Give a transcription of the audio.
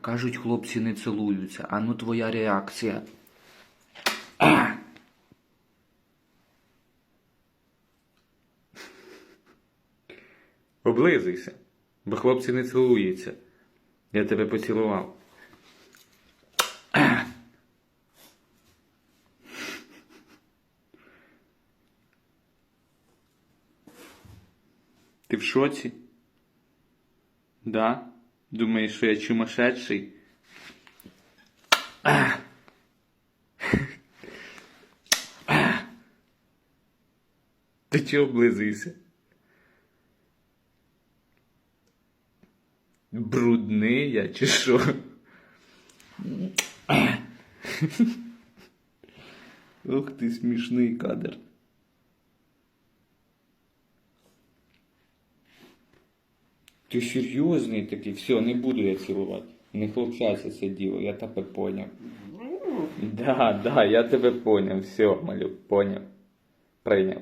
Кажуть, хлопці не цілуються. А ну твоя реакція. Облизуйся, бо хлопці не цілуються. Я тебе поцілував. Ти в шоці? Да? Думаєш, що я чумасшедший? А! Ти чого облизуєшся? Брудний я чи що? Ух ти смішний кадр. Ти серйозний такий, все, не буду я цілувати. Не хлопчайся це діло, я тебе поняв. Да, да, я тебе поняв, все, малюк, поняв. Прийняв.